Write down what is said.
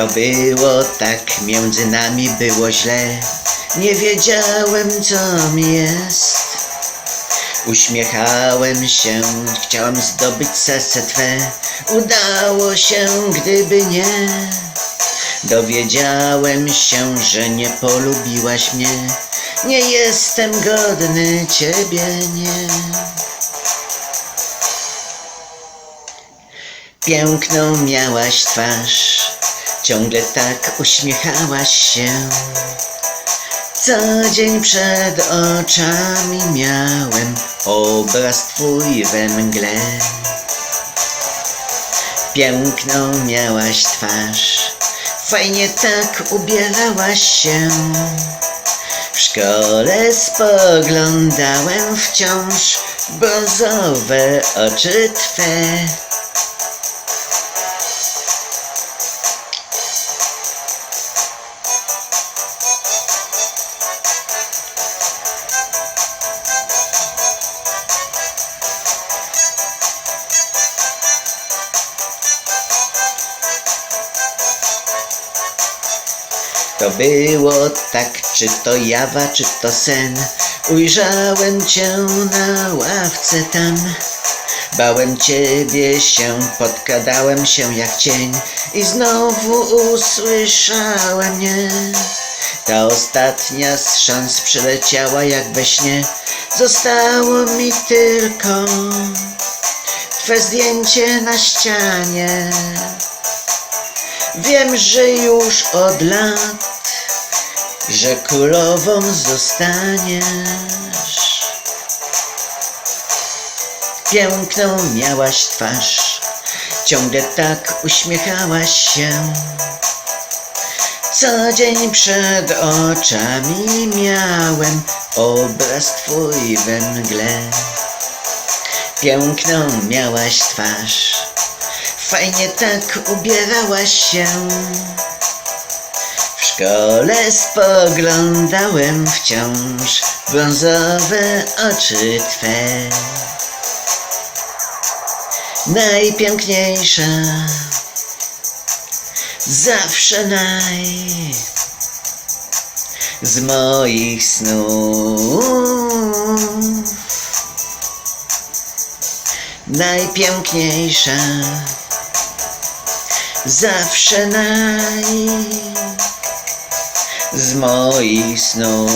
To było tak, między nami było źle. Nie wiedziałem, co mi jest. Uśmiechałem się, chciałam zdobyć serce twe. Udało się, gdyby nie. Dowiedziałem się, że nie polubiłaś mnie. Nie jestem godny ciebie, nie. Piękną miałaś twarz, ciągle tak uśmiechałaś się. Co dzień przed oczami miałem obraz twój we mgle. Piękną miałaś twarz, fajnie tak ubierałaś się. W szkole spoglądałem wciąż brązowe oczy twe. To było tak, czy to jawa, czy to sen. Ujrzałem cię na ławce tam. Bałem ciebie się, podkradałem się jak cień i znowu usłyszałem mnie. Ta ostatnia z szans przyleciała jak we śnie. Zostało mi tylko twe zdjęcie na ścianie. Wiem, że już od lat, że królową zostaniesz. Piękną miałaś twarz, ciągle tak uśmiechałaś się. Co dzień przed oczami miałem obraz twój we mgle. Piękną miałaś twarz, fajnie tak ubierałaś się. Szkole spoglądałem wciąż. Brązowe oczy Twe. Najpiękniejsza, zawsze naj. Z moich snów. Najpiękniejsza, zawsze naj z moich snów.